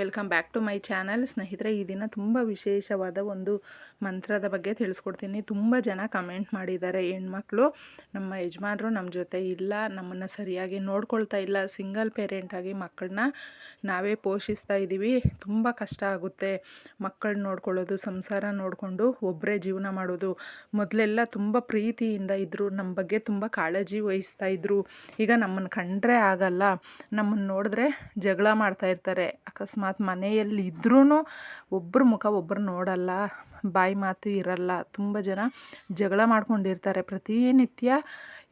Welcome back to my channel. ಸ್ನೇಹಿತರೆ, ಈ ದಿನ ತುಂಬ ವಿಶೇಷವಾದ ಒಂದು ಮಂತ್ರದ ಬಗ್ಗೆ ತಿಳಿಸ್ಕೊಡ್ತೀನಿ. ತುಂಬ ಜನ ಕಮೆಂಟ್ ಮಾಡಿದ್ದಾರೆ. ಹೆಣ್ಮಕ್ಳು, ನಮ್ಮ ಯಜಮಾನರು ನಮ್ಮ ಜೊತೆ ಇಲ್ಲ, ನಮ್ಮನ್ನು ಸರಿಯಾಗಿ ನೋಡ್ಕೊಳ್ತಾ ಇಲ್ಲ. ಸಿಂಗಲ್ ಪೇರೆಂಟಾಗಿ ಮಕ್ಕಳನ್ನ ನಾವೇ ಪೋಷಿಸ್ತಾ ಇದ್ದೀವಿ. ತುಂಬ ಕಷ್ಟ ಆಗುತ್ತೆ ಮಕ್ಕಳನ್ನ ನೋಡ್ಕೊಳ್ಳೋದು, ಸಂಸಾರ ನೋಡಿಕೊಂಡು ಒಬ್ಬರೇ ಜೀವನ ಮಾಡೋದು. ಮೊದಲೆಲ್ಲ ತುಂಬ ಪ್ರೀತಿಯಿಂದ ಇದ್ದರು ನಮ್ಮ ಬಗ್ಗೆ ತುಂಬ ಕಾಳಜಿ ವಹಿಸ್ತಾ ಇದ್ದರು ಈಗ ನಮ್ಮನ್ನು ಕಂಡ್ರೆ ಆಗಲ್ಲ. ನಮ್ಮನ್ನು ನೋಡಿದ್ರೆ ಜಗಳ ಮಾಡ್ತಾ ಇರ್ತಾರೆ. ಅಕಸ್ಮಾತ್ ಮನೆಯಲ್ಲಿ ಇದ್ರೂ ಒಬ್ಬರ ಮುಖ ಒಬ್ಬರು ನೋಡಲ್ಲ, ಬಾಯಿ ಮಾತು ಇರಲ್ಲ. ತುಂಬ ಜನ ಜಗಳ ಮಾಡ್ಕೊಂಡಿರ್ತಾರೆ. ಪ್ರತಿನಿತ್ಯ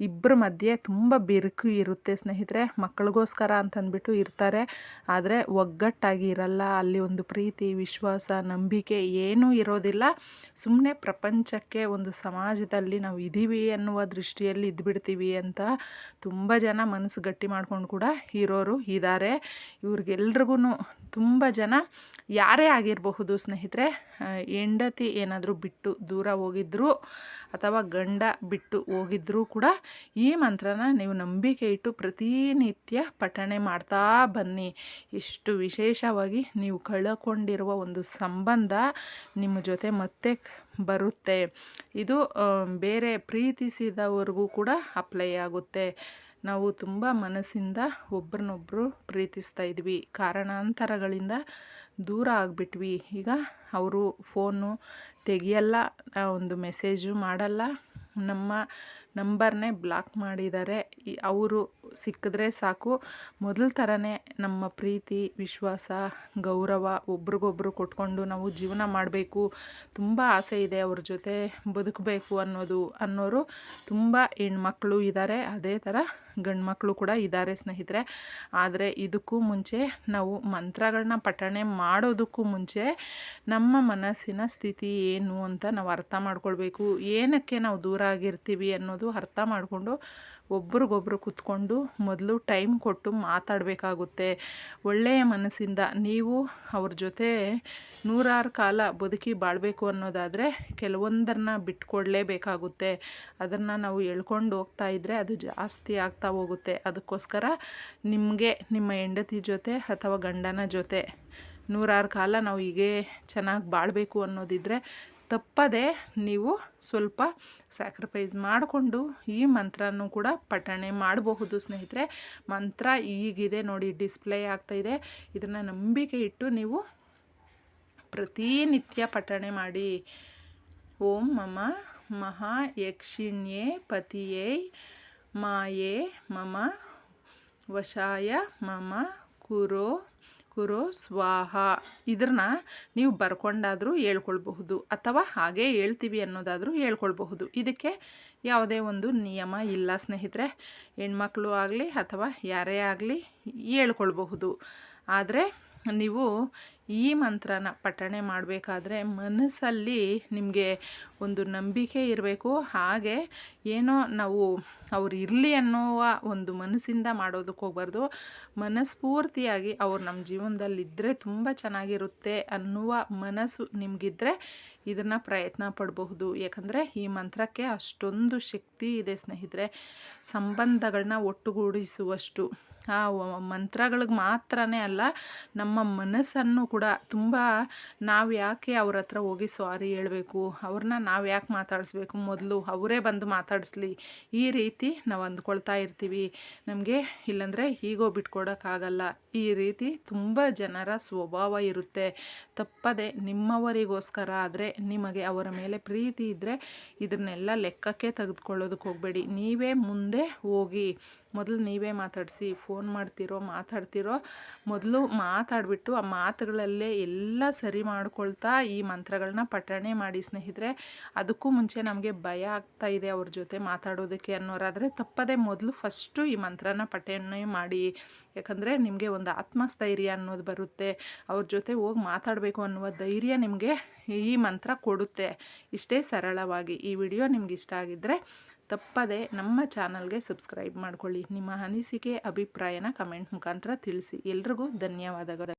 ಇಬ್ಬರ ಮಧ್ಯೆ ತುಂಬ ಬಿರುಕು ಇರುತ್ತೆ ಸ್ನೇಹಿತರೆ. ಮಕ್ಕಳಿಗೋಸ್ಕರ ಅಂತಂದ್ಬಿಟ್ಟು ಇರ್ತಾರೆ. ಆದರೆ ಒಗ್ಗಟ್ಟಾಗಿ ಇರಲ್ಲ. ಅಲ್ಲಿ ಒಂದು ಪ್ರೀತಿ, ವಿಶ್ವಾಸ, ನಂಬಿಕೆ ಏನೂ ಇರೋದಿಲ್ಲ. ಸುಮ್ಮನೆ ಪ್ರಪಂಚಕ್ಕೆ ಒಂದು ಸಮಾಜದಲ್ಲಿ ನಾವು ಇದ್ದೀವಿ ಅನ್ನುವ ದೃಷ್ಟಿಯಲ್ಲಿ ಇದ್ಬಿಡ್ತೀವಿ ಅಂತ ತುಂಬ ಜನ ಮನಸ್ಸು ಗಟ್ಟಿ ಮಾಡ್ಕೊಂಡು ಕೂಡ ಇರೋರು ಇದ್ದಾರೆ ಇವ್ರಿಗೆಲ್ರಿಗೂ ತುಂಬ ಜನ ಯಾರೇ ಆಗಿರಬಹುದು ಸ್ನೇಹಿತರೆ ಹೆಂಡತಿ ಏನಾದರೂ ಬಿಟ್ಟು ದೂರ ಹೋಗಿದ್ರು ಅಥವಾ ಗಂಡ ಬಿಟ್ಟು ಹೋಗಿದ್ರೂ ಕೂಡ ಈ ಮಂತ್ರನ ನೀವು ನಂಬಿಕೆ ಇಟ್ಟು ಪ್ರತಿನಿತ್ಯ ಪಠಣೆ ಮಾಡ್ತಾ ಬನ್ನಿ. ಎಷ್ಟು ವಿಶೇಷವಾಗಿ ನೀವು ಕಳ್ಕೊಂಡಿರುವ ಒಂದು ಸಂಬಂಧ ನಿಮ್ಮ ಜೊತೆ ಮತ್ತೆ ಬರುತ್ತೆ. ಇದು ಬೇರೆ ಪ್ರೀತಿಸಿದವರಿಗೂ ಕೂಡ ಅಪ್ಲೈ ಆಗುತ್ತೆ. ನಾವು ತುಂಬ ಮನಸ್ಸಿಂದ ಒಬ್ರನ್ನೊಬ್ಬರು ಪ್ರೀತಿಸ್ತಾ ಇದ್ವಿ. ಕಾರಣಾಂತರಗಳಿಂದ ದೂರ ಆಗಿಬಿಟ್ವಿ. ಈಗ ಅವರು ಫೋನು ತೆಗಿಯಲ್ಲ, ಒಂದು ಮೆಸೇಜು ಮಾಡಲ್ಲ. ನಮ್ಮ ನಂಬರ್ನೇ ಬ್ಲಾಕ್ ಮಾಡಿದ್ದಾರೆ. ಅವರು ಸಿಕ್ಕಿದ್ರೆ ಸಾಕು. ಮೊದಲ ಥರನೇ ನಮ್ಮ ಪ್ರೀತಿ, ವಿಶ್ವಾಸ, ಗೌರವ ಒಬ್ರಿಗೊಬ್ರು ಕೊಟ್ಕೊಂಡು ನಾವು ಜೀವನ ಮಾಡಬೇಕು. ತುಂಬ ಆಸೆ ಇದೆ ಅವ್ರ ಜೊತೆ ಬದುಕಬೇಕು ಅನ್ನೋದು ಅನ್ನೋರು ತುಂಬ ಹೆಣ್ಮಕ್ಳು ಇದ್ದಾರೆ ಅದೇ ಥರ ಗಂಡು ಕೂಡ ಇದ್ದಾರೆ ಸ್ನೇಹಿತರೆ. ಆದರೆ ಇದಕ್ಕೂ ಮುಂಚೆ ನಾವು ಮಂತ್ರಗಳನ್ನ ಪಠಣೆ ಮಾಡೋದಕ್ಕೂ ಮುಂಚೆ ನಮ್ಮ ಮನಸ್ಸಿನ ಸ್ಥಿತಿ ಏನು ಅಂತ ನಾವು ಅರ್ಥ ಮಾಡ್ಕೊಳ್ಬೇಕು. ಏನಕ್ಕೆ ನಾವು ದೂರ ಆಗಿರ್ತೀವಿ ಅನ್ನೋದು ಅರ್ಥ ಮಾಡಿಕೊಂಡು ಒಬ್ರಿಗೊಬ್ರು ಕೂತ್ಕೊಂಡು ಮೊದಲು ಟೈಮ್ ಕೊಟ್ಟು ಮಾತಾಡಬೇಕಾಗುತ್ತೆ. ಒಳ್ಳೆಯ ಮನಸ್ಸಿಂದ ನೀವು ಅವ್ರ ಜೊತೆ ನೂರಾರು ಕಾಲ ಬದುಕಿ ಬಾಳಬೇಕು ಅನ್ನೋದಾದರೆ ಕೆಲವೊಂದನ್ನು ಬಿಟ್ಕೊಡಲೇಬೇಕಾಗುತ್ತೆ. ಅದನ್ನು ನಾವು ಎಳ್ಕೊಂಡು ಹೋಗ್ತಾ ಇದ್ದರೆ ಅದು ಜಾಸ್ತಿ ಆಗ್ತಾ ಹೋಗುತ್ತೆ. ಅದಕ್ಕೋಸ್ಕರ ನಿಮಗೆ, ನಿಮ್ಮ ಹೆಂಡತಿ ಜೊತೆ ಅಥವಾ ಗಂಡನ ಜೊತೆ ನೂರಾರು ಕಾಲ ನಾವು ಹೀಗೆ ಚೆನ್ನಾಗಿ ಬಾಳಬೇಕು ಅನ್ನೋದಿದ್ದರೆ ತಪ್ಪದೆ ನೀವು ಸ್ವಲ್ಪ ಸ್ಯಾಕ್ರಿಫೈಸ್ ಮಾಡಿಕೊಂಡು ಈ ಮಂತ್ರನೂ ಕೂಡ ಪಠಣೆ ಮಾಡಬಹುದು, ಸ್ನೇಹಿತರೆ. ಮಂತ್ರ ಈಗಿದೆ ನೋಡಿ ಡಿಸ್ಪ್ಲೇ ಆಗ್ತಾಯಿದೆ ಇದನ್ನು ನಂಬಿಕೆ ಇಟ್ಟು ನೀವು ಪ್ರತಿನಿತ್ಯ ಪಠಣೆ ಮಾಡಿ. ಓಂ ಮಮ ಮಹಾ ಯಕ್ಷಿಣ್ಯೇ ಪತಿಯೇ ಮಾಯೇ ಮಮ ವಶಾಯ ಮಮ ಕುರೋ ಕುರು ಸ್ವಾಹ ಇದನ್ನ ನೀವು ಬರ್ಕೊಂಡಾದರೂ ಹೇಳ್ಕೊಳ್ಬಹುದು ಅಥವಾ ಹಾಗೆ ಹೇಳ್ತೀವಿ ಅನ್ನೋದಾದರೂ ಹೇಳ್ಕೊಳ್ಬಹುದು. ಇದಕ್ಕೆ ಯಾವುದೇ ಒಂದು ನಿಯಮ ಇಲ್ಲ ಸ್ನೇಹಿತರೆ. ಹೆಣ್ಮಕ್ಳು ಆಗಲಿ ಅಥವಾ ಯಾರೇ ಆಗಲಿ ಹೇಳ್ಕೊಳ್ಬಹುದು. ಆದರೆ ನೀವು ಈ ಮಂತ್ರನ ಪಠಣೆ ಮಾಡಬೇಕಾದ್ರೆ ಮನಸ್ಸಲ್ಲಿ ನಿಮಗೆ ಒಂದು ನಂಬಿಕೆ ಇರಬೇಕು. ಹಾಗೆ ಏನೋ ನಾವು ಅವ್ರು ಇರಲಿ ಅನ್ನುವ ಒಂದು ಮನಸ್ಸಿಂದ ಮಾಡೋದಕ್ಕೆ ಹೋಗ್ಬಾರ್ದು. ಮನಸ್ಫೂರ್ತಿಯಾಗಿ ಅವ್ರು ನಮ್ಮ ಜೀವನದಲ್ಲಿದ್ದರೆ ತುಂಬ ಚೆನ್ನಾಗಿರುತ್ತೆ ಅನ್ನುವ ಮನಸ್ಸು ನಿಮಗಿದ್ರೆ ಇದನ್ನು ಪ್ರಯತ್ನ ಪಡಬಹುದು. ಯಾಕಂದರೆ ಈ ಮಂತ್ರಕ್ಕೆ ಅಷ್ಟೊಂದು ಶಕ್ತಿ ಇದೆ ಸ್ನೇಹಿತರೆ. ಸಂಬಂಧಗಳನ್ನ ಒಟ್ಟುಗೂಡಿಸುವಷ್ಟು. ಆ ಮಂತ್ರಗಳಿಗೆ ಮಾತ್ರನೇ ಅಲ್ಲ, ನಮ್ಮ ಮನಸ್ಸನ್ನು ಕೂಡ ತುಂಬ ನಾವು ಯಾಕೆ ಅವ್ರ ಹತ್ರ ಹೋಗಿ ಸಾರಿ ಹೇಳಬೇಕು? ಅವ್ರನ್ನ ನಾವು ಯಾಕೆ ಮಾತಾಡಿಸ್ಬೇಕು? ಮೊದಲು ಅವರೇ ಬಂದು ಮಾತಾಡಿಸ್ಲಿ. ಈ ರೀತಿ ನಾವು ಅಂದ್ಕೊಳ್ತಾ ಇರ್ತೀವಿ. ನಮಗೆ ಇಲ್ಲಾಂದರೆ ಹೀಗೋ ಬಿಟ್ಕೊಡೋಕ್ಕಾಗಲ್ಲ. ಈ ರೀತಿ ತುಂಬ ಜನರ ಸ್ವಭಾವ ಇರುತ್ತೆ. ತಪ್ಪದೆ ನಿಮ್ಮವರಿಗೋಸ್ಕರ ಆದರೆ ನಿಮಗೆ ಅವರ ಮೇಲೆ ಪ್ರೀತಿ ಇದ್ದರೆ ಇದನ್ನೆಲ್ಲ ಲೆಕ್ಕಕ್ಕೆ ತೆಗೆದುಕೊಳ್ಳೋದಕ್ಕೆ ಹೋಗಬೇಡಿ. ನೀವೇ ಮುಂದೆ ಹೋಗಿ. ಮೊದಲು ನೀವೇ ಮಾತಾಡಿಸಿ. ಫೋನ್ ಮಾಡ್ತಿರೋ, ಮಾತಾಡ್ತಿರೋ ಮೊದಲು ಮಾತಾಡಿಬಿಟ್ಟು ಆ ಮಾತುಗಳಲ್ಲೇ ಎಲ್ಲ ಸರಿ ಮಾಡ್ಕೊಳ್ತಾ ಈ ಮಂತ್ರಗಳನ್ನ ಪಠಣೆ ಮಾಡಿ ಸ್ನೇಹಿತರೆ. ಅದಕ್ಕೂ ಮುಂಚೆ ನಮಗೆ ಭಯ ಆಗ್ತಾ ಇದೆ ಅವ್ರ ಜೊತೆ ಮಾತಾಡೋದಕ್ಕೆ ಅನ್ನೋರಾದರೆ ತಪ್ಪದೆ ಮೊದಲು ಫಸ್ಟು ಈ ಮಂತ್ರನ ಪಠಣೆ ಮಾಡಿ. ಯಾಕಂದರೆ ನಿಮಗೆ ಒಂದು ಆತ್ಮಸ್ಥೈರ್ಯ ಅನ್ನೋದು ಬರುತ್ತೆ. ಅವ್ರ ಜೊತೆ ಹೋಗಿ ಮಾತಾಡಬೇಕು ಅನ್ನುವ ಧೈರ್ಯ ನಿಮಗೆ ಈ ಮಂತ್ರ ಕೊಡುತ್ತೆ. ಇಷ್ಟೇ ಸರಳವಾಗಿ. ಈ ವಿಡಿಯೋ ನಿಮ್ಗೆ ಇಷ್ಟ ಆಗಿದ್ದರೆ ತಪ್ಪದೆ ನಮ್ಮ ಚಾನಲ್ಗೆ ಸಬ್ಸ್ಕ್ರೈಬ್ ಮಾಡ್ಕೊಳ್ಳಿ. ನಿಮ್ಮ ಅನಿಸಿಕೆ, ಅಭಿಪ್ರಾಯನ ಕಮೆಂಟ್ ಮುಖಾಂತರ ತಿಳಿಸಿ. ಎಲ್ರಿಗೂ ಧನ್ಯವಾದಗಳು.